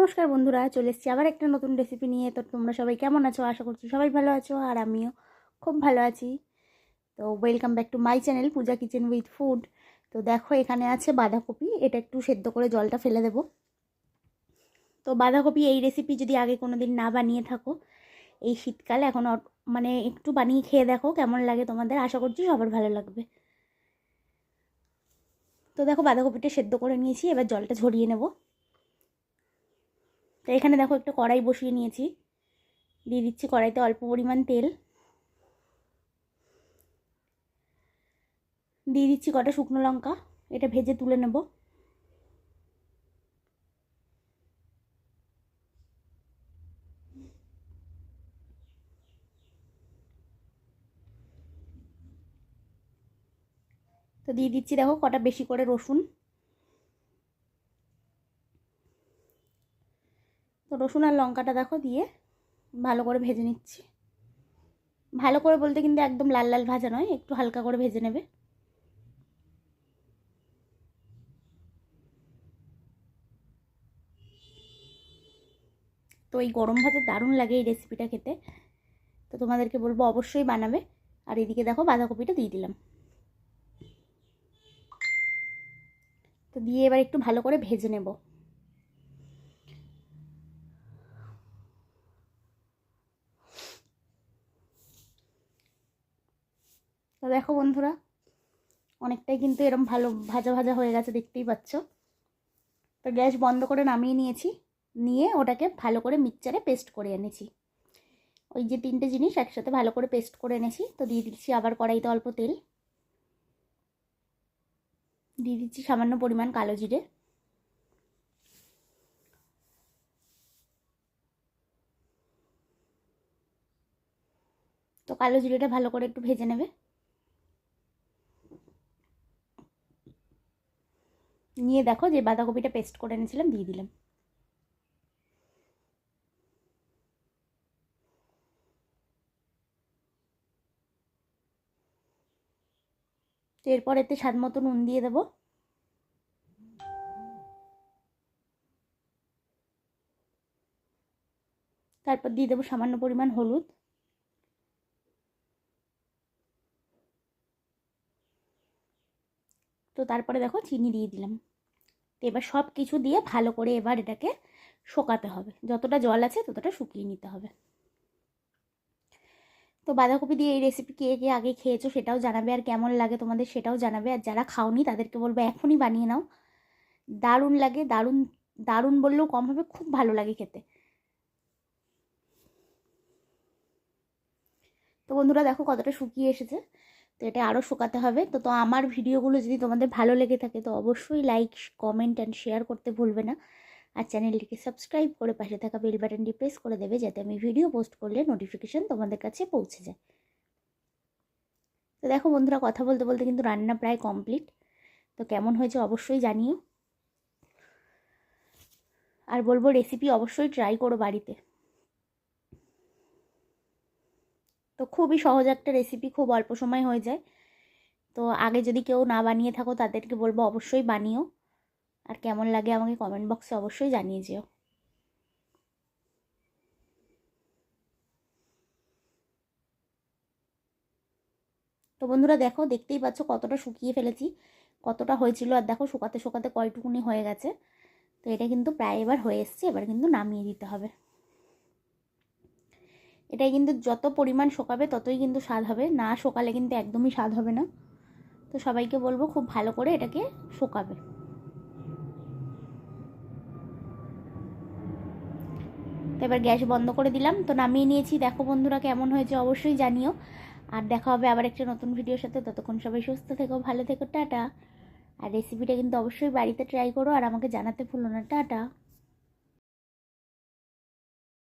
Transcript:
নমস্কার বন্ধুরা, চলে এসেছি আবার একটা নতুন রেসিপি নিয়ে। তো তোমরা সবাই কেমন আছো? আশা করছি সবাই ভালো আছো আর আমিও খুব ভালো আছি। তো welcome back to my channel Puja kitchen with food তো দেখো, এখানে আছে বাঁধাকপি। এটা একটু সেদ্ধ করে জলটা ফেলে দেব। তো বাঁধাকপি এই রেসিপি যদি আগে কোনো দিন না বানিয়ে থাকো, এই শীতকালে এখন মানে একটু বানিয়ে খেয়ে দেখো কেমন লাগে তোমাদের। আশা করছি সবার ভালো লাগবে। তো দেখো, বাঁধাকপিটা সেদ্ধ করে নিয়েছি। এবার জলটা ঝরিয়ে নেব। এখানে দেখো একটা কড়াই বসিয়ে নিয়েছি। দিয়ে দিচ্ছি কড়াইতে অল্প পরিমাণ তেল। দিয়ে দিচ্ছি কটা শুকনো লঙ্কা, এটা ভেজে তুলে নেব। তো দিয়ে দিচ্ছি দেখো কটা বেশি করে রসুন। তো রসুন আর লঙ্কাটা দেখো দিয়ে ভালো করে ভেজে নিচ্ছি। ভালো করে বলতে কিন্তু একদম লাল লাল ভাজা নয়, একটু হালকা করে ভেজে নেবে। তো এই গরম ভাতে দারুণ লাগে এই রেসিপিটা খেতে। তো তোমাদেরকে বলব অবশ্যই বানাবে। আর এদিকে দেখো বাঁধাকপিটা দিয়ে দিলাম। তো দিয়ে এবার একটু ভালো করে ভেজে নেব। তো দেখো বন্ধুরা, অনেকটাই কিন্তু এরম ভালো ভাজা ভাজা হয়ে গেছে, দেখতেই পাচ্ছ। তো গ্যাস বন্ধ করে নামিয়ে নিয়েছি, নিয়ে ওটাকে ভালো করে মিক্সচারে পেস্ট করে এনেছি। ওই যে তিনটে জিনিস একসাথে ভালো করে পেস্ট করে এনেছি, তো দিয়ে দিচ্ছি আবার কড়াইতে অল্প তেল। দিয়ে দিচ্ছি সামান্য পরিমাণ কালো জিরে। তো কালো জিরেটা ভালো করে একটু ভেজে নেবে। নিয়ে দেখো যে বাঁধাকপিটা পেস্ট করে এনেছিলাম, দিয়ে দিলাম। এরপর এতে স্বাদ মতো নুন দিয়ে দেবো। তারপর দিয়ে দেবো সামান্য পরিমাণ হলুদ। তো তারপরে দেখো চিনি দিয়ে দিলাম। তো এবার সব কিছু দিয়ে ভালো করে এবার এটাকে শোকাতে হবে। যতটা জল আছে ততটা শুকিয়ে নিতে হবে। তো বাঁধাকপি দিয়ে এই রেসিপি কে কে আগে খেয়েছো সেটাও জানাবে আর কেমন লাগে তোমাদের সেটাও জানাবে। আর যারা খাওনি তাদেরকে বলব এখনই বানিয়ে নাও। দারুণ লাগে, দারুণ দারুণ বললেও কম হবে, খুব ভালো লাগে খেতে। তো বন্ধুরা দেখো কতটা শুকিয়ে এসেছে। তো এটা আরও শুকাতে হবে। তো তো আমার ভিডিওগুলো যদি তোমাদের ভালো লেগে থাকে, তো অবশ্যই লাইক কমেন্ট অ্যান্ড শেয়ার করতে ভুলবে না। আর চ্যানেলটিকে সাবস্ক্রাইব করে পাশে থাকা বেল বাটনটি প্রেস করে দেবে, যাতে আমি ভিডিও পোস্ট করলে নোটিফিকেশান তোমাদের কাছে পৌঁছে যায়। তো দেখো বন্ধুরা, কথা বলতে বলতে কিন্তু রান্না প্রায় কমপ্লিট তো কেমন হয়েছে অবশ্যই জানিও। আর বলব রেসিপি অবশ্যই ট্রাই করো বাড়িতে। তো খুবই সহজ একটা রেসিপি খুব অল্প সময় হয়ে যায়। তো আগে যদি কেউ না বানিয়ে থাকো, তাদেরকে বলব অবশ্যই বানিও। আর কেমন লাগে আমাকে কমেন্ট বক্সে অবশ্যই জানিয়ে যেও। তো বন্ধুরা দেখো, দেখতেই পাচ্ছ কতটা শুকিয়ে ফেলেছি, কতটা হয়েছিল। আর দেখো শুকাতে শুকাতে কয়টুকুনি হয়ে গেছে। তো এটা কিন্তু প্রায় এবার হয়ে এসছে, এবার কিন্তু নামিয়ে দিতে হবে। এটাই কিন্তু যত পরিমাণ শোকাবে ততই কিন্তু স্বাদ হবে। না শোকালে কিন্তু একদমই স্বাদ হবে না। তো সবাইকে বলব খুব ভালো করে এটাকে শোকাবে। তো এবার গ্যাস বন্ধ করে দিলাম। তো নামিয়ে নিয়েছি। দেখো বন্ধুরা কেমন হয়েছে অবশ্যই জানিও। আর দেখা হবে আবার একটা নতুন ভিডিওর সাথে। ততক্ষণ সবাই সুস্থ থেকো, ভালো থেকো, টাটা। আর রেসিপিটা কিন্তু অবশ্যই বাড়িতে ট্রাই করো আর আমাকে জানাতে ভুলো না। টাটা।